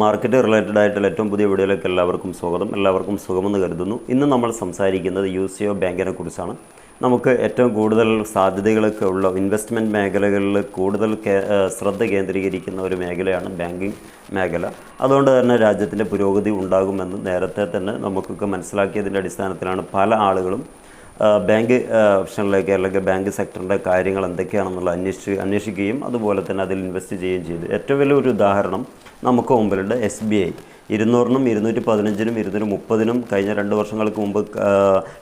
Market related ആയിട്ടുള്ള ഏറ്റവും പുതിയ വീഡിയോയിലേക്ക് എല്ലാവർക്കും സ്വാഗതം. എല്ലാവർക്കും സുഖമെന്ന് കരുതുന്നു. ഇന്ന് നമ്മൾ സംസാരിക്കുന്നത് യു സി ഒ ബാങ്കിനെ കുറിച്ചാണ്. നമുക്ക് ഏറ്റവും കൂടുതൽ സാധ്യതകളൊക്കെ ഉള്ള ഇൻവെസ്റ്റ്മെന്റ് മേഖലകളിൽ കൂടുതൽ ശ്രദ്ധ കേന്ദ്രീകരിക്കുന്ന ഒരു മേഖലയാണ് ബാങ്കിങ് മേഖല. അതുകൊണ്ട് തന്നെ രാജ്യത്തിന്റെ പുരോഗതി ഉണ്ടാകുമെന്ന് നേരത്തെ തന്നെ നമുക്കൊക്കെ മനസ്സിലാക്കിയതിന്റെ അടിസ്ഥാനത്തിലാണ് പല ആളുകളും ബാങ്ക് ഓപ്ഷനിലെ അല്ലെങ്കിൽ ബാങ്ക് സെക്ടറിന്റെ കാര്യങ്ങൾ എന്തൊക്കെയാണെന്നുള്ള അന്വേഷിച്ച് അന്വേഷിക്കുകയും അതുപോലെ തന്നെ അതിൽ ഇൻവെസ്റ്റ് ചെയ്യുകയും ചെയ്തു. ഏറ്റവും വലിയ ഒരു ഉദാഹരണം നമുക്ക് മുമ്പിലുണ്ട് എസ് ബി ഐ ഇരുന്നൂറിനും ഇരുന്നൂറ്റി പതിനഞ്ചിനും ഇരുന്നൂറ്റി മുപ്പതിനും കഴിഞ്ഞ രണ്ട് വർഷങ്ങൾക്ക് മുമ്പ്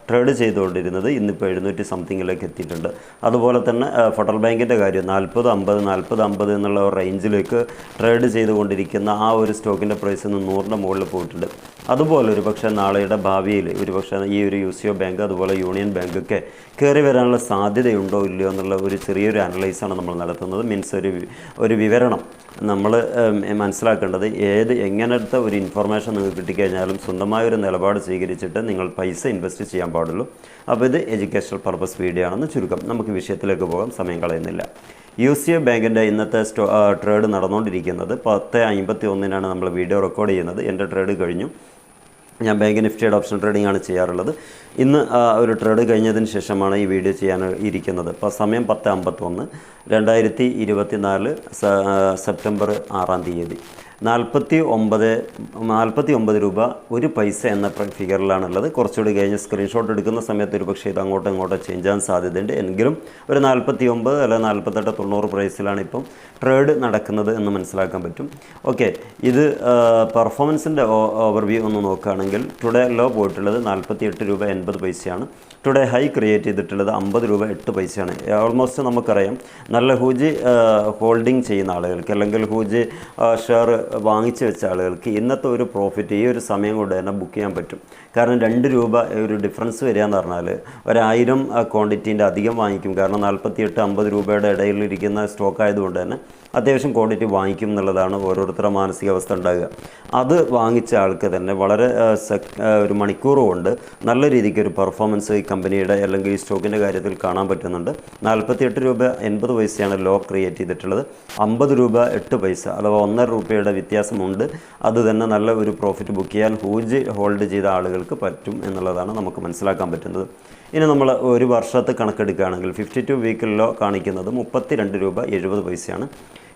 ട്രേഡ് ചെയ്തുകൊണ്ടിരുന്നത് ഇന്നിപ്പോൾ എഴുന്നൂറ്റി സംതിങ്ങിലേക്ക് എത്തിയിട്ടുണ്ട്. അതുപോലെ തന്നെ ഫെഡറൽ ബാങ്കിന്റെ കാര്യം നാൽപ്പത് അമ്പത് നാൽപ്പത് അമ്പത് എന്നുള്ള റേഞ്ചിലേക്ക് ട്രേഡ് ചെയ്തുകൊണ്ടിരിക്കുന്ന ആ ഒരു സ്റ്റോക്കിന്റെ പ്രൈസ് ഇന്ന് നൂറിന്റെ മുകളിൽ പോയിട്ടുണ്ട്. അതുപോലെ ഒരു പക്ഷേ നാളെയുടെ ഭാവിയിൽ ഒരു പക്ഷേ ഈ ഒരു യു സി ഒ ബാങ്ക് അതുപോലെ യൂണിയൻ ബാങ്കൊക്കെ കയറി വരാനുള്ള സാധ്യതയുണ്ടോ ഇല്ലയോ എന്നുള്ള ഒരു ചെറിയൊരു അനലൈസാണ് നമ്മൾ നടത്തുന്നത്. മീൻസ് ഒരു ഒരു വിവരണം നമ്മൾ മനസ്സിലാക്കേണ്ടത് ഏത് എങ്ങനത്തെ ഒരു ഇൻഫർമേഷൻ നിങ്ങൾക്ക് കിട്ടിക്കഴിഞ്ഞാലും സ്വന്തമായ ഒരു നിലപാട് സ്വീകരിച്ചിട്ട് നിങ്ങൾ പൈസ ഇൻവെസ്റ്റ് ചെയ്യാൻ പാടുള്ളൂ. അപ്പോൾ ഇത് എഡ്യൂക്കേഷണൽ പർപ്പസ് വീഡിയോ ആണെന്ന് ചുരുക്കം. നമുക്ക് വിഷയത്തിലേക്ക് പോകാം. സമയം കളയുന്നില്ല. യു സി എ ബാങ്കിന്റെ ഇന്നത്തെ സ്റ്റോ ട്രേഡ് നടന്നുകൊണ്ടിരിക്കുന്നത് പത്ത് അമ്പത്തി ഒന്നിനാണ് നമ്മൾ വീഡിയോ റെക്കോർഡ് ചെയ്യുന്നത്. എന്റെ ട്രേഡ് കഴിഞ്ഞു. ഞാൻ ബാങ്ക് നിഫ്റ്റിയുടെ ഓപ്ഷൻ ട്രേഡിംഗ് ആണ് ചെയ്യാറുള്ളത്. ഇന്ന് ഒരു ട്രേഡ് കഴിഞ്ഞതിന് ശേഷമാണ് ഈ വീഡിയോ ചെയ്യാൻ ഇരിക്കുന്നത്. ഇപ്പോൾ സമയം പത്ത് അമ്പത്തൊന്ന്. രണ്ടായിരത്തി ഇരുപത്തി നാല് സെപ്റ്റംബർ ആറാം തീയതി. നാൽപ്പത്തി ഒമ്പത് നാൽപ്പത്തി ഒമ്പത് രൂപ ഒരു പൈസ എന്ന ഫിഗറിലാണുള്ളത് കുറച്ചുകൂടി കഴിഞ്ഞ് സ്ക്രീൻഷോട്ട് എടുക്കുന്ന സമയത്ത് ഒരു പക്ഷേ ഇത് അങ്ങോട്ടും ഇങ്ങോട്ടും ചേഞ്ച് ആകാൻ സാധ്യതയുണ്ട്. എങ്കിലും ഒരു നാൽപ്പത്തി ഒമ്പത് അല്ലെങ്കിൽ നാൽപ്പത്തെട്ട് തൊണ്ണൂറ് പ്രൈസിലാണ് ഇപ്പം ട്രേഡ് നടക്കുന്നത് എന്ന് മനസ്സിലാക്കാൻ പറ്റും. ഓക്കെ ഇത് പെർഫോമൻസിന്റെ ഓവർവ്യൂ ഒന്ന് നോക്കുകയാണെങ്കിൽ ടുഡേ ലോ പോയിട്ടുള്ളത് നാൽപ്പത്തി എട്ട് രൂപ എൺപത് പൈസയാണ്. ടുഡേ ഹൈ ക്രിയേറ്റ് ചെയ്തിട്ടുള്ളത് അമ്പത് രൂപ എട്ട് പൈസയാണ്. ഓൾമോസ്റ്റ് നമുക്കറിയാം. നല്ല ഹൂജി ഹോൾഡിംഗ് ചെയ്യുന്ന ആളുകൾക്ക് അല്ലെങ്കിൽ ഹൂജി ഷെയർ വാങ്ങിച്ചു വെച്ച ആളുകൾക്ക് ഇന്നത്തെ ഒരു പ്രോഫിറ്റ് ഈ ഒരു സമയം കൊണ്ട് തന്നെ ബുക്ക് ചെയ്യാൻ പറ്റും. കാരണം രണ്ട് രൂപ ഒരു ഡിഫറൻസ് വരിക എന്ന് പറഞ്ഞാൽ ഒരായിരം ക്വാണ്ടിറ്റീന്റെ അധികം വാങ്ങിക്കും. കാരണം നാൽപ്പത്തി എട്ട് അമ്പത് രൂപയുടെ ഇടയിലിരിക്കുന്ന സ്റ്റോക്ക് ആയതുകൊണ്ട് തന്നെ അത്യാവശ്യം ക്വാണ്ടിറ്റി വാങ്ങിക്കും എന്നുള്ളതാണ് ഓരോരുത്തരുടെ മാനസികാവസ്ഥ ഉണ്ടാകുക. അത് വാങ്ങിച്ച ആൾക്ക് തന്നെ വളരെ ഒരു മണിക്കൂർ കൊണ്ട് നല്ല രീതിക്ക് ഒരു പെർഫോമൻസ് ഈ കമ്പനിയുടെ അല്ലെങ്കിൽ ഈ സ്റ്റോക്കിന്റെ കാര്യത്തിൽ കാണാൻ പറ്റുന്നുണ്ട്. നാൽപ്പത്തിയെട്ട് രൂപ എൺപത് പൈസയാണ് ലോ ക്രിയേറ്റ് ചെയ്തിട്ടുള്ളത്. അമ്പത് രൂപ എട്ട് പൈസ അഥവാ ഒന്നര രൂപയുടെ വ്യത്യാസമുണ്ട്. അത് തന്നെ നല്ല ഒരു പ്രോഫിറ്റ് ബുക്ക് ചെയ്യാൻ ഹൂജ് ഹോൾഡ് ചെയ്ത ആളുകൾക്ക് പറ്റും എന്നുള്ളതാണ് നമുക്ക് മനസ്സിലാക്കാൻ പറ്റുന്നത്. ഇനി നമ്മൾ ഒരു വർഷത്തെ കണക്കെടുക്കുകയാണെങ്കിൽ ഫിഫ്റ്റി ടു വീക്കിലോ കാണിക്കുന്നത് മുപ്പത്തി രണ്ട് രൂപ എഴുപത് പൈസയാണ്.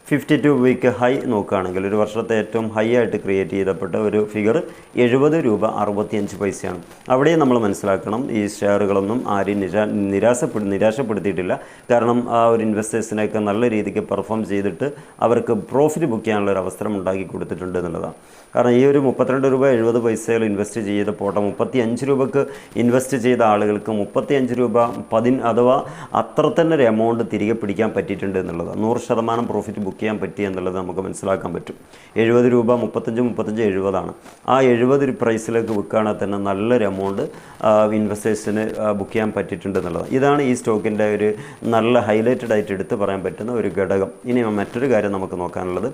ഫിഫ്റ്റി ടു വീക്ക് ഹൈ നോക്കുകയാണെങ്കിൽ ഒരു വർഷത്തെ ഏറ്റവും ഹൈ ആയിട്ട് ക്രിയേറ്റ് ചെയ്തപ്പെട്ട ഒരു ഫിഗർ എഴുപത് രൂപ അറുപത്തിയഞ്ച് പൈസയാണ്. അവിടെയും നമ്മൾ മനസ്സിലാക്കണം ഈ ഷെയറുകളൊന്നും ആരെയും നിരാ നിരാശപ്പെടു നിരാശപ്പെടുത്തിയിട്ടില്ല. കാരണം ആ ഒരു ഇൻവെസ്റ്റേഴ്സിനെയൊക്കെ നല്ല രീതിക്ക് പെർഫോം ചെയ്തിട്ട് അവർക്ക് പ്രോഫിറ്റ് ബുക്ക് ചെയ്യാനുള്ള ഒരു അവസരം ഉണ്ടാക്കി കൊടുത്തിട്ടുണ്ട് എന്നുള്ളതാണ്. കാരണം ഈ ഒരു മുപ്പത്തിരണ്ട് രൂപ എഴുപത് പൈസയിൽ ഇൻവെസ്റ്റ് ചെയ്ത പോട്ടെ മുപ്പത്തി അഞ്ച് രൂപക്ക് ഇൻവെസ്റ്റ് ചെയ്ത ആളുകൾക്ക് മുപ്പത്തി അഞ്ച് രൂപ പതിന് അഥവാ അത്ര തന്നെ ഒരു എമൗണ്ട് തിരികെ പിടിക്കാൻ പറ്റിയിട്ടുണ്ട് എന്നുള്ളതാണ്. നൂറ് ശതമാനം പ്രോഫിറ്റ് ബുക്ക് ചെയ്യാൻ പറ്റി എന്നുള്ളത് നമുക്ക് മനസ്സിലാക്കാൻ പറ്റും. എഴുപത് രൂപ മുപ്പത്തഞ്ച് മുപ്പത്തഞ്ച് എഴുപതാണ്. ആ എഴുപത് പ്രൈസിലേക്ക് വിൽക്കുകയാണെങ്കിൽ തന്നെ നല്ലൊരു എമൗണ്ട് ഇൻവെസ്റ്റേഴ്സിന് ബുക്ക് ചെയ്യാൻ പറ്റിയിട്ടുണ്ട് എന്നുള്ളത്. ഇതാണ് ഈ സ്റ്റോക്കിന്റെ ഒരു നല്ല ഹൈലൈറ്റഡ് ആയിട്ട് എടുത്ത് പറയാൻ പറ്റുന്ന ഒരു ഘടകം. ഇനി മറ്റൊരു കാര്യം നമുക്ക് നോക്കാനുള്ളത്.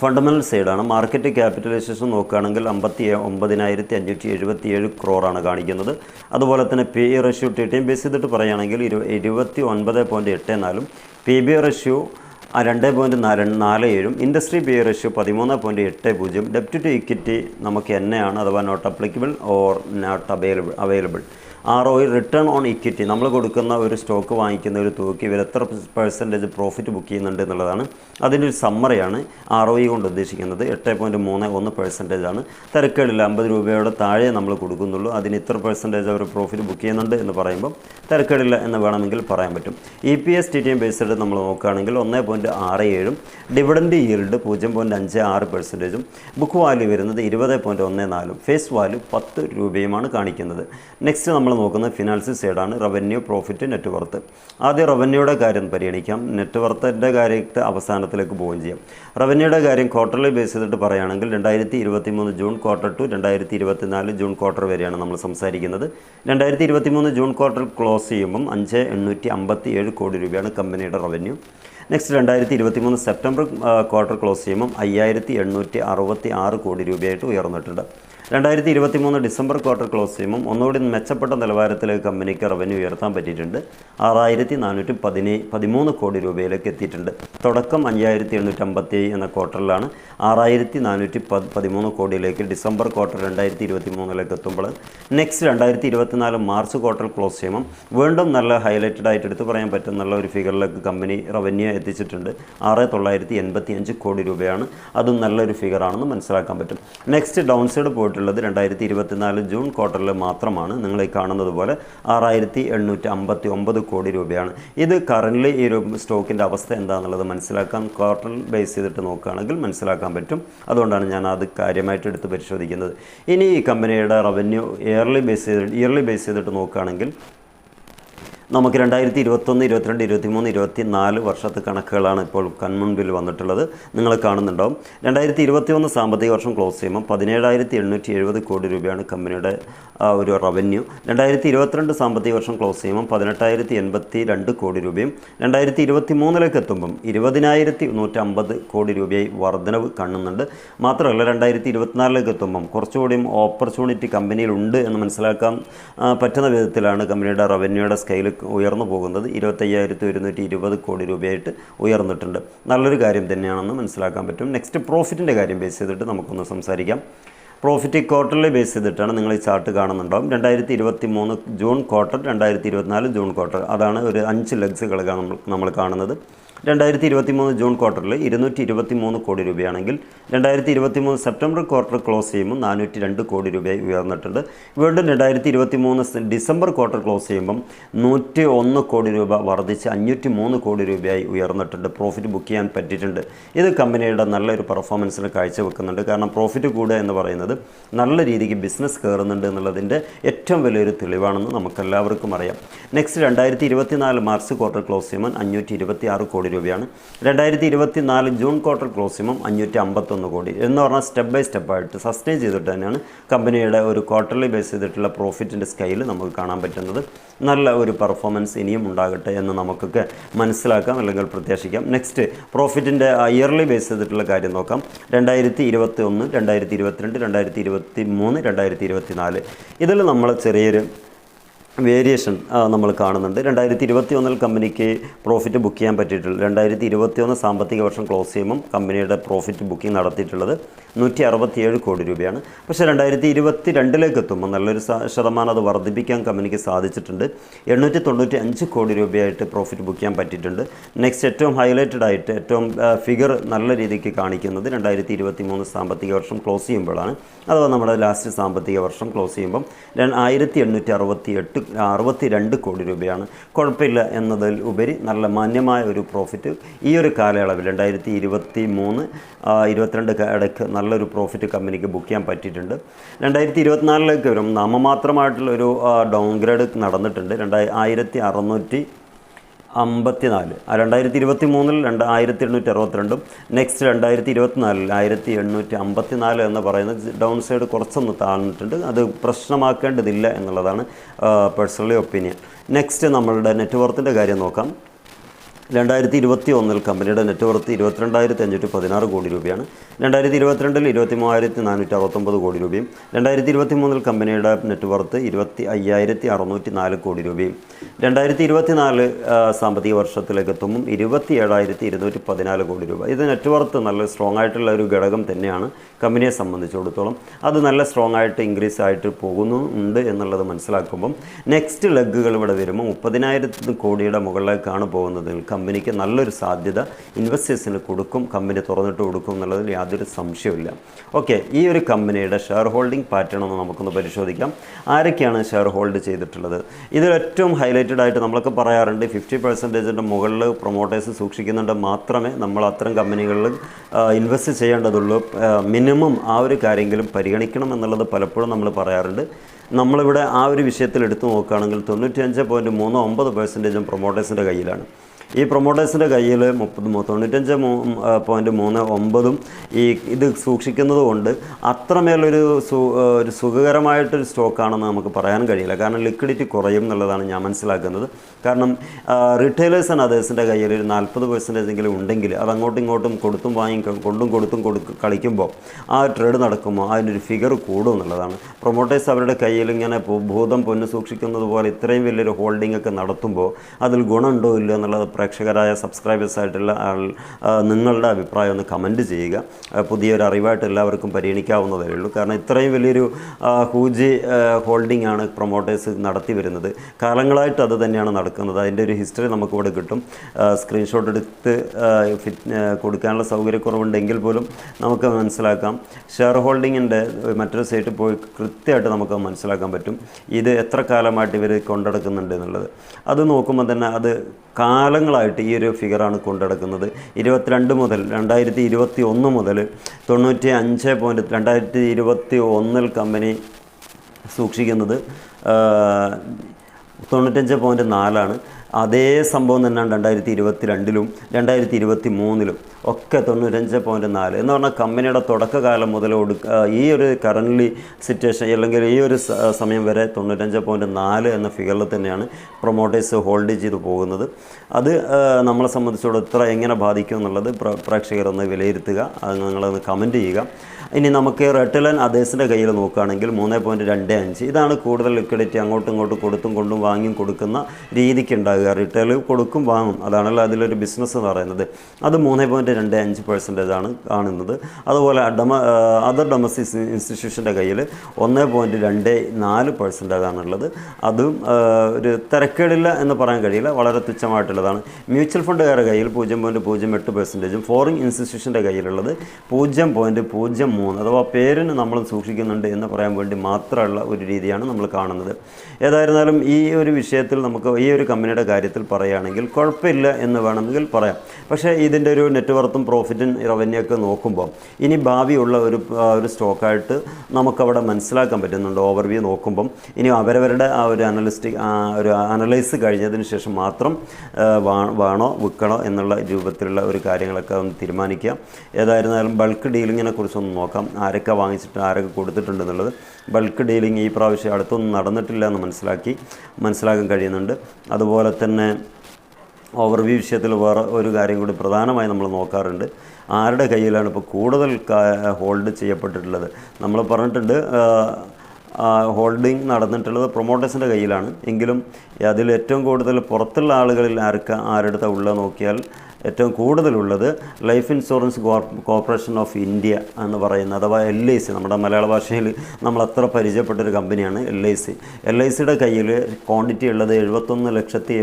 ഫണ്ടമെന്റൽ സൈഡാണ് മാർക്കറ്റ് ക്യാപിറ്റലൈസേഷൻ നോക്കുകയാണെങ്കിൽ അമ്പത്തി ഒമ്പതിനായിരത്തി അഞ്ഞൂറ്റി എഴുപത്തി ഏഴ് ക്രോറാണ് കാണിക്കുന്നത്. അതുപോലെ തന്നെ P E ratio T T M base ചെയ്തിട്ട് പറയുകയാണെങ്കിൽ ഇരു ഇരുപത്തി ഒൻപത് പോയിന്റ് എട്ട് നാലും പി ബി റഷ്യൂ ആ രണ്ട് പോയിന്റ് നാല് നാല് ഏഴും. ഇൻഡസ്ട്രി പി റേഷ്യോ പതിമൂന്ന് പോയിന്റ് എട്ട് പൂജ്യം. ഡെപ്റ്റ് ടു ഇക്വിറ്റി നമുക്ക് എന്നെയാണ് അഥവാ not applicable or not available available R O return on equity നമ്മൾ കൊടുക്കുന്ന ഒരു സ്റ്റോക്ക് വാങ്ങിക്കുന്ന ഒരു തൂക്കി ഇവർ എത്ര പെർസെന്റേജ് പ്രോഫിറ്റ് ബുക്ക് ചെയ്യുന്നുണ്ട് എന്നുള്ളതാണ് അതിന്റെ ഒരു സമ്മറിയാണ് ആർ ഒ കൊണ്ട് ഉദ്ദേശിക്കുന്നത്. എട്ട് പോയിന്റ് മൂന്ന് ഒന്ന് പെർസെന്റേജ് ആണ്. തിരക്കേടില്ല അമ്പത് രൂപയുടെ താഴെ നമ്മൾ കൊടുക്കുന്നുള്ളൂ. അതിന് ഇത്ര പെർസെന്റേജ് അവർ പ്രോഫിറ്റ് ബുക്ക് ചെയ്യുന്നുണ്ട് എന്ന് പറയുമ്പോൾ തിരക്കേടില്ല എന്ന് വേണമെങ്കിൽ പറയാൻ പറ്റും. E P S T T M based നമ്മൾ നോക്കുകയാണെങ്കിൽ ഒന്ന് പോയിന്റ് ആറ് ഏഴും ഡിവിഡൻഡ് ഈൽഡ് പൂജ്യം പോയിന്റ് അഞ്ച് ആറ് പെർസെന്റേജും ബുക്ക് വാല്യൂ വരുന്നത് ഇരുപത് പോയിന്റ് ഒന്ന് നാലും. ഫേസ് വാല്യൂ പത്ത് രൂപയുമാണ് കാണിക്കുന്നത്. നെക്സ്റ്റ് നമ്മൾ നോക്കുന്നത് ഫിനാൻസ് സൈഡാണ് റവന്യൂ പ്രോഫിറ്റ് നെറ്റ് വർത്ത്. ആദ്യം റവന്യൂയുടെ കാര്യം പരിഗണിക്കാം. നെറ്റ് വർത്തിന്റെ കാര്യത്തെ അവസാനത്തിലേക്ക് പോവുകയും ചെയ്യാം. റവന്യൂയുടെ കാര്യം ക്വാർട്ടർലി ബേസ് ചെയ്തിട്ട് പറയുകയാണെങ്കിൽ രണ്ടായിരത്തി ഇരുപത്തി മൂന്ന് ജൂൺ ക്വാർട്ടർ ടു രണ്ടായിരത്തി ഇരുപത്തി നാല് ജൂൺ ക്വാർട്ടർ വരെയാണ് നമ്മൾ സംസാരിക്കുന്നത്. രണ്ടായിരത്തി ഇരുപത്തി മൂന്ന് ജൂൺ ക്വാർട്ടർ ക്ലോസ് ചെയ്യുമ്പം അഞ്ച് എണ്ണൂറ്റി അമ്പത്തി ഏഴ് കോടി രൂപയാണ് കമ്പനിയുടെ റവന്യൂ. നെക്സ്റ്റ് രണ്ടായിരത്തി ഇരുപത്തി മൂന്ന് സെപ്റ്റംബർ ക്വാർട്ടർ ക്ലോസ് ചെയ്യുമ്പം അയ്യായിരത്തി എണ്ണൂറ്റി അറുപത്തി ആറ് കോടി രൂപയായിട്ട് ഉയർന്നിട്ടുണ്ട്. രണ്ടായിരത്തി ഇരുപത്തി മൂന്ന് ഡിസംബർ ക്വാർട്ടർ ക്ലോസ് ചെയ്യുമ്പോൾ ഒന്നുകൂടി മെച്ചപ്പെട്ട നിലവാരത്തിലേക്ക് കമ്പനിക്ക് റവന്യൂ ഉയർത്താൻ പറ്റിയിട്ടുണ്ട്. ആറായിരത്തി നാനൂറ്റി പതിനേ പതിമൂന്ന് കോടി രൂപയിലേക്ക് എത്തിയിട്ടുണ്ട്. തുടക്കം അഞ്ചായിരത്തി എണ്ണൂറ്റി അമ്പത്തി എന്ന ക്വാർട്ടറിലാണ് ആറായിരത്തി നാനൂറ്റി പ പതിമൂന്ന് കോടിയിലേക്ക് ഡിസംബർ ക്വാർട്ടർ രണ്ടായിരത്തി ഇരുപത്തി മൂന്നിലേക്ക് എത്തുമ്പോൾ നെക്സ്റ്റ് രണ്ടായിരത്തി ഇരുപത്തിനാല് മാർച്ച് ക്വാർട്ടർ ക്ലോസ് ചെയ്യുമ്പം വീണ്ടും നല്ല ഹൈലൈറ്റഡ് ആയിട്ട് എടുത്തു പറയാൻ പറ്റുന്ന ഒരു ഫിഗറിലേക്ക് കമ്പനി റവന്യൂ എത്തിച്ചിട്ടുണ്ട്. ആറ് തൊള്ളായിരത്തി എൺപത്തി അഞ്ച് കോടി രൂപയാണ്. അതും നല്ലൊരു ഫിഗറാണെന്ന് മനസ്സിലാക്കാൻ പറ്റും. നെക്സ്റ്റ് ഡൗൺ സൈഡ് പോയിട്ടുള്ളത് രണ്ടായിരത്തി ഇരുപത്തിനാല് ജൂൺ ക്വാർട്ടറിൽ മാത്രമാണ് നിങ്ങൾ ഈ കാണുന്നത് പോലെ ആറായിരത്തി എണ്ണൂറ്റി അമ്പത്തി ഒമ്പത് കോടി രൂപയാണ്. ഇത് കറന്റ് ഈ ഒരു സ്റ്റോക്കിന്റെ അവസ്ഥ എന്താണെന്നുള്ളത് മനസ്സിലാക്കാൻ ക്വാർട്ടർ ബേസ് ചെയ്തിട്ട് നോക്കുകയാണെങ്കിൽ മനസ്സിലാക്കാൻ പറ്റും. അതുകൊണ്ടാണ് ഞാൻ അത് കാര്യമായിട്ട് എടുത്ത് പരിശോധിക്കുന്നത്. ഇനി ഈ കമ്പനിയുടെ റവന്യൂ ഇയർലി ബേസ് ചെയ്ത് ഇയർലി ബേസ് ചെയ്തിട്ട് നോക്കുകയാണെങ്കിൽ നമുക്ക് രണ്ടായിരത്തി ഇരുപത്തൊന്ന് ഇരുപത്തിരണ്ട് ഇരുപത്തിമൂന്ന് ഇരുപത്തി നാല് വർഷത്തെ കണക്കുകളാണ് ഇപ്പോൾ കൺമുൻപിൽ വന്നിട്ടുള്ളത്. നിങ്ങൾ കാണുന്നുണ്ടാവും. രണ്ടായിരത്തി ഇരുപത്തിയൊന്ന് സാമ്പത്തിക വർഷം ക്ലോസ് ചെയ്യുമ്പോൾ പതിനേഴായിരത്തി എണ്ണൂറ്റി എഴുപത് കോടി രൂപയാണ് കമ്പനിയുടെ ഒരു റവന്യൂ രണ്ടായിരത്തി ഇരുപത്തിരണ്ട് സാമ്പത്തിക വർഷം ക്ലോസ് ചെയ്യുമ്പോൾ പതിനെട്ടായിരത്തി എൺപത്തി രണ്ട് കോടി രൂപയും രണ്ടായിരത്തി ഇരുപത്തി മൂന്നിലേക്ക് എത്തുമ്പം ഇരുപതിനായിരത്തി നൂറ്റമ്പത് കോടി രൂപയായി വർധനവ് കാണുന്നുണ്ട്. മാത്രമല്ല രണ്ടായിരത്തി ഇരുപത്തിനാലിലേക്ക് എത്തുമ്പം കുറച്ചുകൂടിയും ഓപ്പർച്യൂണിറ്റി കമ്പനിയിലുണ്ട് എന്ന് മനസ്സിലാക്കാൻ പറ്റുന്ന വിധത്തിലാണ് കമ്പനിയുടെ റവന്യൂയുടെ സ്കെയിൽ ഉയർന്നു പോകുന്നത് ഇരുപത്തയ്യായിരത്തി ഒരുന്നൂറ്റി ഇരുപത് കോടി രൂപയായിട്ട് ഉയർന്നിട്ടുണ്ട്. നല്ലൊരു കാര്യം തന്നെയാണെന്ന് മനസ്സിലാക്കാൻ പറ്റും. നെക്സ്റ്റ് പ്രോഫിറ്റിന്റെ കാര്യം ബേസ് ചെയ്തിട്ട് നമുക്കൊന്ന് സംസാരിക്കാം. പ്രോഫിറ്റ് ക്വാർട്ടറിലെ ബേസ് ചെയ്തിട്ടാണ് നിങ്ങൾ ഈ ചാർട്ട് കാണുന്നുണ്ടാവും. രണ്ടായിരത്തി ഇരുപത്തി മൂന്ന് ജൂൺ ക്വാർട്ടർ രണ്ടായിരത്തി ഇരുപത്തിനാല് ജൂൺ ക്വാർട്ടർ അതാണ് ഒരു അഞ്ച് ലെഗ്സുകൾ നമ്മൾ നമ്മൾ കാണുന്നത്. രണ്ടായിരത്തി ഇരുപത്തി മൂന്ന് ജൂൺ ക്വാർട്ടറിൽ ഇരുന്നൂറ്റി ഇരുപത്തി മൂന്ന് കോടി രൂപയാണെങ്കിൽ രണ്ടായിരത്തി ഇരുപത്തി മൂന്ന് സെപ്റ്റംബർ ക്വാർട്ടർ ക്ലോസ് ചെയ്യുമ്പോൾ നാനൂറ്റി രണ്ട് കോടി രൂപയായി ഉയർന്നിട്ടുണ്ട്. വീണ്ടും രണ്ടായിരത്തി ഇരുപത്തി മൂന്ന് ഡിസംബർ ക്വാർട്ടർ ക്ലോസ് ചെയ്യുമ്പം നൂറ്റി ഒന്ന് കോടി രൂപ വർദ്ധിച്ച് അഞ്ഞൂറ്റി മൂന്ന് കോടി രൂപയായി ഉയർന്നിട്ടുണ്ട്. പ്രോഫിറ്റ് ബുക്ക് ചെയ്യാൻ പറ്റിയിട്ടുണ്ട്. ഇത് കമ്പനിയുടെ നല്ലൊരു പെർഫോമൻസിന് കാഴ്ചവെക്കുന്നുണ്ട്. കാരണം പ്രോഫിറ്റ് കൂടുക എന്ന് പറയുന്നത് നല്ല രീതിക്ക് ബിസിനസ് കയറുന്നുണ്ട് എന്നുള്ളതിന്റെ ഏറ്റവും വലിയൊരു തെളിവാണെന്ന് നമുക്കെല്ലാവർക്കും അറിയാം. നെക്സ്റ്റ് രണ്ടായിരത്തി ഇരുപത്തിനാല് മാർച്ച് ക്വാർട്ടർ ക്ലോസ് ചെയ്യുമ്പോൾ അഞ്ഞൂറ്റി ഇരുപത്തി ആറ് കോടി രൂപയാണ്. രണ്ടായിരത്തി ഇരുപത്തി നാല് ജൂൺ ക്വാർട്ടർ ക്ലോസിമം അഞ്ഞൂറ്റി അമ്പത്തൊന്ന് കോടി. എന്ന് പറഞ്ഞാൽ സ്റ്റെപ്പ് ബൈ സ്റ്റെപ്പായിട്ട് സസ്റ്റെയിൻ ചെയ്തിട്ട് തന്നെയാണ് കമ്പനിയുടെ ഒരു ക്വാർട്ടർലി ബേസ് ചെയ്തിട്ടുള്ള പ്രോഫിറ്റിന്റെ സ്കെയിൽ നമുക്ക് കാണാൻ പറ്റുന്നത്. നല്ല ഒരു പെർഫോമൻസ് ഇനിയും ഉണ്ടാകട്ടെ എന്ന് നമുക്കൊക്കെ മനസ്സിലാക്കാം അല്ലെങ്കിൽ പ്രത്യാശിക്കാം. നെക്സ്റ്റ് പ്രോഫിറ്റിന്റെ ഇയർലി ബേസ് ചെയ്തിട്ടുള്ള കാര്യം നോക്കാം. രണ്ടായിരത്തി ഇരുപത്തി ഒന്ന് രണ്ടായിരത്തി ഇരുപത്തിരണ്ട് രണ്ടായിരത്തി ഇരുപത്തി മൂന്ന് രണ്ടായിരത്തി ഇരുപത്തി നാല് ഇതിൽ നമ്മൾ ചെറിയൊരു വേരിയേഷൻ നമ്മൾ കാണുന്നുണ്ട്. രണ്ടായിരത്തി ഇരുപത്തി ഒന്നിൽ കമ്പനിക്ക് പ്രോഫിറ്റ് ബുക്ക് ചെയ്യാൻ പറ്റിയിട്ടുള്ളത് രണ്ടായിരത്തി ഇരുപത്തി ഒന്ന് സാമ്പത്തിക വർഷം ക്ലോസ് ചെയ്യുമ്പം കമ്പനിയുടെ പ്രോഫിറ്റ് ബുക്കിംഗ് നടത്തിയിട്ടുള്ളത് നൂറ്റി അറുപത്തിയേഴ് കോടി രൂപയാണ്. പക്ഷേ രണ്ടായിരത്തി ഇരുപത്തി രണ്ടിലേക്ക് എത്തുമ്പോൾ നല്ലൊരു ശതമാനം അത് വർദ്ധിപ്പിക്കാൻ കമ്പനിക്ക് സാധിച്ചിട്ടുണ്ട്. എണ്ണൂറ്റി തൊണ്ണൂറ്റി അഞ്ച് കോടി രൂപയായിട്ട് പ്രോഫിറ്റ് ബുക്ക് ചെയ്യാൻ പറ്റിയിട്ടുണ്ട്. നെക്സ്റ്റ് ഏറ്റവും ഹൈലൈറ്റഡ് ആയിട്ട് ഏറ്റവും ഫിഗർ നല്ല രീതിക്ക് കാണിക്കുന്നത് രണ്ടായിരത്തി ഇരുപത്തി മൂന്ന് സാമ്പത്തിക വർഷം ക്ലോസ് ചെയ്യുമ്പോഴാണ്. അഥവാ നമ്മുടെ ലാസ്റ്റ് സാമ്പത്തിക വർഷം ക്ലോസ് ചെയ്യുമ്പം ആയിരത്തി എണ്ണൂറ്റി അറുപത്തി എട്ട് അറുപത്തി രണ്ട് കോടി രൂപയാണ്. കുഴപ്പമില്ല എന്നതിൽ ഉപരി നല്ല മാന്യമായ ഒരു പ്രോഫിറ്റ് ഈ ഒരു കാലയളവിൽ രണ്ടായിരത്തി ഇരുപത്തി മൂന്ന് ഇരുപത്തിരണ്ട് ഇടയ്ക്ക് നല്ലൊരു പ്രോഫിറ്റ് കമ്പനിക്ക് ബുക്ക് ചെയ്യാൻ പറ്റിയിട്ടുണ്ട്. രണ്ടായിരത്തി ഇരുപത്തിനാലിലേക്ക് വരും. നാമമാത്രമായിട്ടുള്ളൊരു ഡൗൺഗ്രേഡ് നടന്നിട്ടുണ്ട്. രണ്ടായി ആയിരത്തി അറുന്നൂറ്റി അമ്പത്തിനാല്. രണ്ടായിരത്തി ഇരുപത്തി മൂന്നിൽ രണ്ട് ആയിരത്തി എണ്ണൂറ്റി അറുപത്തിരണ്ടും നെക്സ്റ്റ് രണ്ടായിരത്തി ഇരുപത്തിനാലിൽ ആയിരത്തി എണ്ണൂറ്റി അമ്പത്തിനാല് എന്ന് പറയുന്നത് ഡൗൺ സൈഡ് കുറച്ചൊന്ന് താഴ്ന്നിട്ടുണ്ട്. അത് പ്രശ്നമാക്കേണ്ടതില്ല എന്നുള്ളതാണ് പേഴ്സണലി ഒപ്പീനിയൻ നെക്സ്റ്റ് നമ്മളുടെ നെറ്റ്വർത്തിന്റെ കാര്യം നോക്കാം. രണ്ടായിരത്തി ഇരുപത്തി ഒന്നിൽ കമ്പനിയുടെ നെറ്റ് വർത്ത് ഇരുപത്തിരണ്ടായിരത്തി അഞ്ഞൂറ്റി പതിനാറ് കോടി രൂപയാണ്. രണ്ടായിരത്തി ഇരുപത്തിരണ്ടിൽ ഇരുപത്തി മൂവായിരത്തി നാനൂറ്റി അറുപത്തൊമ്പത് കോടി രൂപയും. രണ്ടായിരത്തി ഇരുപത്തി മൂന്നിൽ കമ്പനിയുടെ നെറ്റ് വർത്ത് ഇരുപത്തി അയ്യായിരത്തി അറുന്നൂറ്റി നാല് കോടി രൂപയും. രണ്ടായിരത്തി ഇരുപത്തി നാല് സാമ്പത്തിക വർഷത്തിലേക്ക് എത്തുമ്പം ഇരുപത്തി ഏഴായിരത്തി ഇരുന്നൂറ്റി പതിനാല് കോടി രൂപ. ഇത് നെറ്റ് വർത്ത് നല്ല സ്ട്രോങ് ആയിട്ടുള്ള ഒരു ഘടകം തന്നെയാണ് കമ്പനിയെ സംബന്ധിച്ചിടത്തോളം. അത് നല്ല സ്ട്രോങ് ആയിട്ട് ഇൻക്രീസ് ആയിട്ട് പോകുന്നുണ്ട് എന്നുള്ളത് മനസ്സിലാക്കുമ്പം നെക്സ്റ്റ് ലെഗുകൾ ഇവിടെ വരുമ്പോൾ മുപ്പതിനായിരത്തി കോടിയുടെ മുകളിലേക്കാണ് പോകുന്നത് കമ്പനിക്ക് നല്ലൊരു സാധ്യത ഇൻവെസ്റ്റേഴ്സിന് കൊടുക്കും കമ്പനി തുറന്നിട്ട് കൊടുക്കും എന്നുള്ളതിൽ യാതൊരു സംശയമില്ല ഓക്കെ ഈ ഒരു കമ്പനിയുടെ ഷെയർ ഹോൾഡിംഗ് പാറ്റേൺ ഒന്ന് നമുക്കൊന്ന് പരിശോധിക്കാം. ആരൊക്കെയാണ് ഷെയർ ഹോൾഡ് ചെയ്തിട്ടുള്ളത്? ഇതിൽ ഏറ്റവും ഹൈലൈറ്റഡ് ആയിട്ട് നമ്മളൊക്കെ പറയാറുണ്ട് ഫിഫ്റ്റി പെർസെന്റേജിന്റെ മുകളിൽ പ്രൊമോട്ടേഴ്സ് സൂക്ഷിക്കുന്നുണ്ട് മാത്രമേ നമ്മൾ അത്തരം കമ്പനികളിൽ ഇൻവെസ്റ്റ് ചെയ്യേണ്ടതുള്ളൂ. മിനിമം ആ ഒരു കാര്യമെങ്കിലും പരിഗണിക്കണം എന്നുള്ളത് പലപ്പോഴും നമ്മൾ പറയാറുണ്ട്. നമ്മളിവിടെ ആ ഒരു വിഷയത്തിൽ എടുത്തു നോക്കുകയാണെങ്കിൽ തൊണ്ണൂറ്റിയഞ്ച് പോയിന്റ് മൂന്ന് ഒമ്പത് പെർസെന്റേജും പ്രൊമോട്ടേഴ്സിന്റെ കയ്യിലാണ്. ഈ പ്രൊമോട്ടേഴ്സിന്റെ കയ്യിൽ മുപ്പത് തൊണ്ണൂറ്റഞ്ച് പോയിന്റ് മൂന്ന് ഒമ്പതും ഈ ഇത് സൂക്ഷിക്കുന്നത് കൊണ്ട് അത്രമേലൊരു സു ഒരു സുഖകരമായിട്ടൊരു സ്റ്റോക്കാണെന്ന് നമുക്ക് പറയാൻ കഴിയില്ല. കാരണം ലിക്വിഡിറ്റി കുറയും എന്നുള്ളതാണ് ഞാൻ മനസ്സിലാക്കുന്നത്. കാരണം റീറ്റെയിലേഴ്സ് ആൻഡ് അതേഴ്സിന്റെ കയ്യിൽ ഒരു നാൽപ്പത് പെർസെന്റേജ് എങ്കിലും ഉണ്ടെങ്കിൽ അത് അങ്ങോട്ടും ഇങ്ങോട്ടും കൊടുത്തും വാങ്ങി കൊണ്ടും കൊടുത്തും കൊടുക്കും കളിക്കുമ്പോൾ ആ ട്രേഡ് നടക്കുമ്പോൾ അതിനൊരു ഫിഗർ കൂടും എന്നുള്ളതാണ്. പ്രൊമോട്ടേഴ്സ് അവരുടെ കയ്യിൽ ഇങ്ങനെ ഭൂതം പൊന്ന് സൂക്ഷിക്കുന്നത് പോലെ ഇത്രയും വലിയൊരു ഹോൾഡിംഗ് ഒക്കെ നടത്തുമ്പോൾ അതിൽ ഗുണമുണ്ടോ ഇല്ലയോ എന്നുള്ളത് പ്രേക്ഷകരായ സബ്സ്ക്രൈബേഴ്സായിട്ടുള്ള ആൾ നിങ്ങളുടെ അഭിപ്രായം ഒന്ന് കമന്റ് ചെയ്യുക. പുതിയൊരു അറിവായിട്ട് എല്ലാവർക്കും പരിഗണിക്കാവുന്നതേ ഉള്ളൂ. കാരണം ഇത്രയും വലിയൊരു ഹൂജി ഹോൾഡിംഗ് ആണ് പ്രൊമോട്ടേഴ്സ് നടത്തി വരുന്നത്. കാലങ്ങളായിട്ട് അത് തന്നെയാണ് നടക്കുന്നത്. അതിന്റെ ഒരു ഹിസ്റ്ററി നമുക്കിവിടെ കിട്ടും. സ്ക്രീൻഷോട്ട് എടുത്ത് കൊടുക്കാനുള്ള സൗകര്യക്കുറവുണ്ടെങ്കിൽ പോലും നമുക്ക് മനസ്സിലാക്കാം. ഷെയർ ഹോൾഡിങ്ങിന്റെ മറ്റൊരു സൈറ്റിൽ പോയി കൃത്യമായിട്ട് നമുക്ക് മനസ്സിലാക്കാൻ പറ്റും. ഇത് എത്ര കാലമായിട്ട് ഇവർ കൊണ്ടെടുക്കുന്നുണ്ട് എന്നുള്ളത്. അത് നോക്കുമ്പോൾ തന്നെ അത് കാലങ്ങളായിട്ട് ഈ ഒരു ഫിഗറാണ് കൊണ്ടുനടക്കുന്നത്. ഇരുപത്തിരണ്ട് മുതൽ രണ്ടായിരത്തി ഇരുപത്തി ഒന്ന് മുതൽ തൊണ്ണൂറ്റി അഞ്ച് പോയിന്റ് രണ്ടായിരത്തി ഇരുപത്തി ഒന്നിൽ കമ്പനി സൂക്ഷിക്കുന്നത് തൊണ്ണൂറ്റഞ്ച് പോയിന്റ് നാലാണ്. അതേ സംഭവം തന്നെയാണ് രണ്ടായിരത്തി ഇരുപത്തി രണ്ടിലും രണ്ടായിരത്തി ഇരുപത്തി മൂന്നിലും ഒക്കെ തൊണ്ണൂറ്റഞ്ച് പോയിന്റ് നാല്. എന്ന് പറഞ്ഞാൽ കമ്പനിയുടെ തുടക്കകാലം മുതൽ ഒടുക്ക ഈ ഒരു കറന്റ്ലി സിറ്റുവേഷൻ അല്ലെങ്കിൽ ഈ ഒരു സമയം വരെ തൊണ്ണൂറ്റഞ്ച് പോയിന്റ് നാല് എന്ന ഫിഗറിൽ തന്നെയാണ് പ്രൊമോട്ടേഴ്സ് ഹോൾഡ് ചെയ്ത് പോകുന്നത്. അത് നമ്മളെ സംബന്ധിച്ചിടത്തോളം എത്ര എങ്ങനെ ബാധിക്കും എന്നുള്ളത് പ്രേക്ഷകരൊന്ന് വിലയിരുത്തുക. അത് നിങ്ങളൊന്ന് കമന്റ് ചെയ്യുക. ഇനി നമുക്ക് റെട്ടിലൻ അതേഴ്സിന്റെ കയ്യിൽ നോക്കുകയാണെങ്കിൽ മൂന്ന് പോയിന്റ് രണ്ട് അഞ്ച്. ഇതാണ് കൂടുതൽ ലിക്വിഡിറ്റി അങ്ങോട്ടും ഇങ്ങോട്ടും കൊടുത്തും കൊണ്ടും വാങ്ങിയും കൊടുക്കുന്ന രീതിക്ക് ഉണ്ടാകുക റിട്ടേൽ കൊടുക്കും വാങ്ങും. അതാണല്ലോ അതിലൊരു ബിസിനസ് എന്ന് പറയുന്നത്. അത് മൂന്ന് പോയിന്റ് രണ്ട് അഞ്ച് പെർസെന്റേജ് ആണ് കാണുന്നത്. അതുപോലെ ഡൊമ അതർ ഡൊമസ്റ്റിക് ഇൻസ്റ്റിറ്റ്യൂഷന്റെ കയ്യിൽ ഒന്ന് പോയിന്റ് രണ്ട് നാല് പെർസെന്റേജ് ആണുള്ളത്. അതും ഒരു തിരക്കേടില്ല എന്ന് പറയാൻ കഴിയില്ല. വളരെ തുച്ഛമായിട്ടുള്ളതാണ്. മ്യൂച്വൽ ഫണ്ടുകാരുടെ കയ്യിൽ പൂജ്യം പോയിന്റ് പൂജ്യം എട്ട് പെർസെന്റേജും ഫോറിൻ ഇൻസ്റ്റിറ്റ്യൂഷന്റെ കയ്യിലുള്ളത് പൂജ്യം പോയിന്റ് പൂജ്യം മൂന്ന് അഥവാ പേരിന് നമ്മൾ സൂക്ഷിക്കുന്നുണ്ട് എന്ന് പറയാൻ വേണ്ടി മാത്രമുള്ള ഒരു രീതിയാണ് നമ്മൾ കാണുന്നത്. ഏതായിരുന്നാലും ഈ ഒരു വിഷയത്തിൽ നമുക്ക് ഈ ഒരു കമ്പനിയുടെ കാര്യത്തിൽ പറയുകയാണെങ്കിൽ കുഴപ്പമില്ല എന്ന് വേണമെങ്കിൽ പറയാം. പക്ഷേ ഇതിന്റെ ഒരു നെറ്റ്വർത്തും പ്രോഫിറ്റും റവന്യൂ ഒക്കെ നോക്കുമ്പോൾ ഇനി ഭാവിയുള്ള ഒരു ഒരു സ്റ്റോക്കായിട്ട് നമുക്കവിടെ മനസ്സിലാക്കാൻ പറ്റുന്നുണ്ട്. ഓവർവ്യൂ നോക്കുമ്പം ഇനി അവരവരുടെ ആ ഒരു അനലിസ്റ്റിക് ഒരു അനലൈസ് കഴിഞ്ഞതിന് ശേഷം മാത്രം വേണോ വിൽക്കണോ എന്നുള്ള രൂപത്തിലുള്ള ഒരു കാര്യങ്ങളൊക്കെ ഒന്ന് തീരുമാനിക്കാം ഏതായിരുന്നാലും ബൾക്ക് ഡീലിങ്ങിനെ കുറിച്ചൊന്ന് നോക്കാം ആരൊക്കെ വാങ്ങിച്ചിട്ട് ആരൊക്കെ കൊടുത്തിട്ടുണ്ട് എന്നുള്ളത്. ബൾക്ക് ഡീലിംഗ് ഈ പ്രാവശ്യം അടുത്തൊന്നും നടന്നിട്ടില്ല എന്ന് മനസ്സിലാക്കി മനസ്സിലാക്കാൻ കഴിയുന്നുണ്ട്. അതുപോലെ തന്നെ ഓവർവ്യൂ വിഷയത്തിൽ വേറെ ഒരു കാര്യം കൂടി പ്രധാനമായി നമ്മൾ നോക്കാറുണ്ട്. ആരുടെ കയ്യിലാണ് ഇപ്പോൾ കൂടുതൽ ഹോൾഡ് ചെയ്യപ്പെട്ടിട്ടുള്ളത്? നമ്മൾ പറഞ്ഞിട്ടുണ്ട് ഹോൾഡിംഗ് നടന്നിട്ടുള്ളത് പ്രൊമോട്ടേഴ്സിന്റെ കയ്യിലാണ്. എങ്കിലും അതിൽ ഏറ്റവും കൂടുതൽ പുറത്തുള്ള ആളുകളിൽ ആർക്ക് ആരുടെ ഉള്ള നോക്കിയാൽ ഏറ്റവും കൂടുതലുള്ളത് life insurance corporation of India എന്ന് പറയുന്ന അഥവാ എൽ ഐ സി നമ്മുടെ മലയാള ഭാഷയിൽ നമ്മൾ അത്ര പരിചയപ്പെട്ടൊരു കമ്പനിയാണ് L I C L I സിയുടെ കയ്യിൽ ക്വാണ്ടിറ്റി ഉള്ളത് എഴുപത്തൊന്ന് ലക്ഷത്തി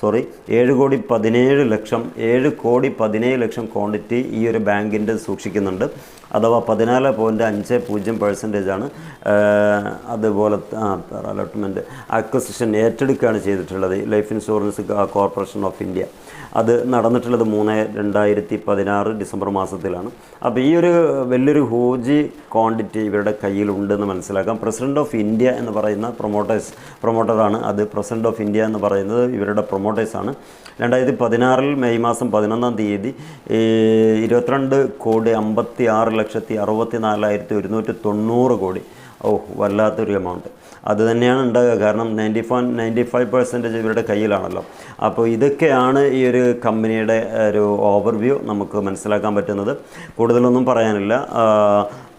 സോറി ഏഴ് കോടി പതിനേഴ് ലക്ഷം ഏഴ് കോടി പതിനേഴ് ലക്ഷം ക്വാണ്ടിറ്റി ഈ ഒരു ബാങ്കിന്റെ സൂക്ഷിക്കുന്നുണ്ട്. അഥവാ പതിനാല് പോയിന്റ് അഞ്ച് പൂജ്യം പെർസെന്റേജ് ആണ്. അതുപോലെ അലോട്ട്മെന്റ് അക്വസിഷൻ ഏറ്റെടുക്കുകയാണ് ചെയ്തിട്ടുള്ളത് life insurance corporation of India അത് നടന്നിട്ടുള്ളത് മൂന്ന് രണ്ടായിരത്തി പതിനാറ് ഡിസംബർ മാസത്തിലാണ്. അപ്പോൾ ഈ ഒരു വലിയൊരു ഹൂജി ക്വാണ്ടിറ്റി ഇവരുടെ കയ്യിലുണ്ടെന്ന് മനസ്സിലാക്കാം. പ്രസിഡന്റ് ഓഫ് ഇന്ത്യ എന്ന് പറയുന്ന പ്രൊമോട്ടേഴ്സ് പ്രൊമോട്ടറാണ് അത് പ്രസിഡന്റ് ഓഫ് ഇന്ത്യ എന്ന് പറയുന്നത് ഇവരുടെ പ്രൊമോട്ടേഴ്സാണ് രണ്ടായിരത്തി പതിനാറിൽ മെയ് മാസം പതിനൊന്നാം തീയതി ഇരുപത്തിരണ്ട് കോടി അമ്പത്തി ആറ് ലക്ഷത്തി അറുപത്തി നാലായിരത്തി ഒരുന്നൂറ്റി തൊണ്ണൂറ് കോടി. ഓ വല്ലാത്തൊരു എമൗണ്ട് അത് തന്നെയാണ് ഉണ്ടാകുക കാരണം ninety five ninety five percentage ഇവരുടെ കയ്യിലാണല്ലോ. അപ്പോൾ ഇതൊക്കെയാണ് ഈ ഒരു കമ്പനിയുടെ ഒരു ഓവർവ്യൂ നമുക്ക് മനസ്സിലാക്കാൻ പറ്റുന്നത്. കൂടുതലൊന്നും പറയാനില്ല.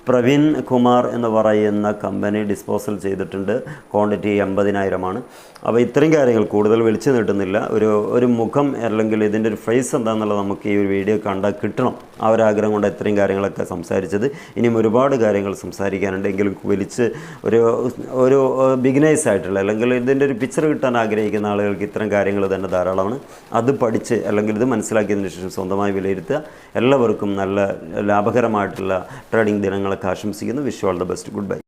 പ്രവീൺ കുമാർ എന്ന് പറയുന്ന കമ്പനി ഡിസ്പോസൽ ചെയ്തിട്ടുണ്ട്. ക്വാണ്ടിറ്റി എൺപതിനായിരമാണ് അപ്പോൾ ഇത്രയും കാര്യങ്ങൾ കൂടുതൽ വിളിച്ചു നീട്ടുന്നില്ല. ഒരു ഒരു മുഖം അല്ലെങ്കിൽ ഇതിന്റെ ഒരു ഫേസ് എന്താണെന്നുള്ളത് നമുക്ക് ഈ ഒരു വീഡിയോ കണ്ടാൽ കിട്ടണം. ആ ഒരു ആഗ്രഹം കൊണ്ട് ഇത്രയും കാര്യങ്ങളൊക്കെ സംസാരിച്ചത്. ഇനിയും ഒരുപാട് കാര്യങ്ങൾ സംസാരിക്കാനുണ്ട്. എങ്കിലും വിളിച്ച് ഒരു ഒരു ബിഗിനേഴ്സ് ആയിട്ടുള്ള അല്ലെങ്കിൽ ഇതിന്റെ ഒരു പിക്ചർ കിട്ടാൻ ആഗ്രഹിക്കുന്ന ആളുകൾക്ക് ഇത്തരം കാര്യങ്ങൾ തന്നെ ധാരാളമാണ്. അത് പഠിച്ച് അല്ലെങ്കിൽ ഇത് മനസ്സിലാക്കിയതിന് ശേഷം സ്വന്തമായി വിലയിരുത്തുക. എല്ലാവർക്കും നല്ല ലാഭകരമായിട്ടുള്ള ട്രേഡിംഗ് ദിനങ്ങളൊക്കെ ആശംസിക്കുന്നു. Wish all the best good bye